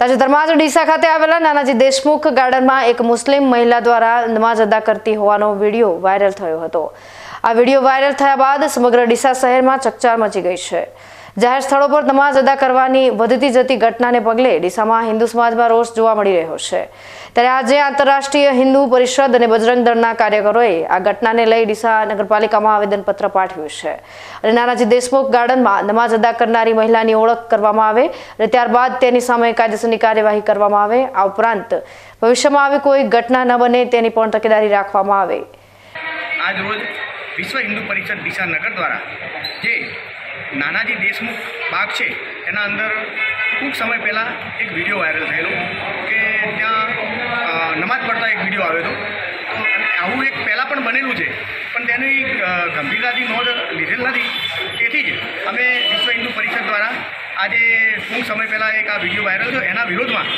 તાજેતરમાં જ ડીસા ખાતે આવેલા નાનાજી દેશમુખ ગાર્ડનમાં એક મુસ્લિમ મહિલા દ્વારા નમાઝ અદા કરતી હોવાનો વીડિયો વાયરલ થયો હતો. આ વીડિયો વાયરલ થયા બાદ સમગ્ર ડીસા શહેરમાં ચકચાર મચી ગઈ છે. જાહેર સ્થળો પર નમાઝ અદા કરવાની વધતી જતી ઘટનાને પગલે ડીસામાં હિન્દુ સમાજમાં રોષ જોવા મળી રહ્યો છે. ત્યારે આજે આંતરરાષ્ટ્રીય હિન્દુ પરિષદ અને બજરંગ દળના કાર્યકરોએ આ ઘટનાને લઈ ડીસા નગરપાલિકામાં આવેદનપત્ર પાઠવ્યું છે. અને નાનાજી દેશમુખ ગાર્ડનમાં નમાઝ અદા કરનારી મહિલાની ઓળખ કરવામાં આવે અને ત્યારબાદ તેની સામે કાયદેસરની કાર્યવાહી કરવામાં આવે. આ ઉપરાંત ભવિષ્યમાં આવી કોઈ ઘટના ન બને તેની પણ તકેદારી રાખવામાં આવે. આજ રોજ વિશ્વ હિન્દુ પરિષદ ડીસા નગર દ્વારા જે નાનાજી દેશમુખ બાગ છે. એના અંદર ટૂંક સમય પહેલાં એક વીડિયો વાયરલ થયેલો કે ત્યાં નમાજ પડતા એક વીડિયો આવ્યો હતો. આવું એક પહેલાં પણ બનેલું છે. પણ તેની ગંભીરતાથી નોંધ લીધેલ નથી. તેથી જ અમે વિશ્વ હિન્દુ પરિષદ દ્વારા આજે ટૂંક સમય પહેલાં એક આ વીડિયો વાયરલ થયો. એના વિરોધમાં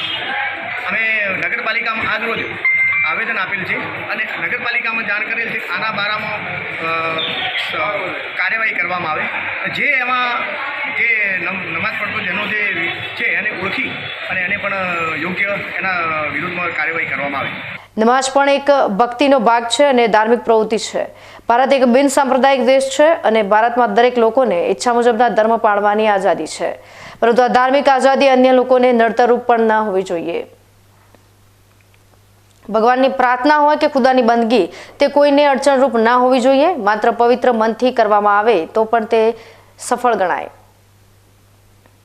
અમે નગરપાલિકામાં આજ રોજ આવેદન આપેલ છે. અને નગરપાલિકામાં જાણ કરેલ છે આના બારામાં કાર્યવાહી કરવામાં આવે. જે એમાં જે નમાજ પડતો જેનો જે છે એને ઓળખી અને એને પણ યોગ્ય એના વિરુદ્ધમાં કાર્યવાહી કરવામાં આવે. નમાઝ પણ એક ભક્તિનો ભાગ છે અને ધાર્મિક પ્રવૃત્તિ છે. ભારત એક બિન સાંપ્રદાયિક દેશ છે અને ભારતમાં દરેક લોકોને ઈચ્છા મુજબના ધર્મ પાળવાની આઝાદી છે. પરંતુ આ ધાર્મિક આઝાદી અન્ય લોકોને નડતરરૂપ પણ ના હોવી જોઈએ. ભગવાનની પ્રાર્થના હોય કે ખુદાની બંદગી, તે કોઈને અડચણરૂપ ના હોવી જોઈએ. માત્ર પવિત્ર મનથી કરવામાં આવે તો પણ તે સફળ ગણાય.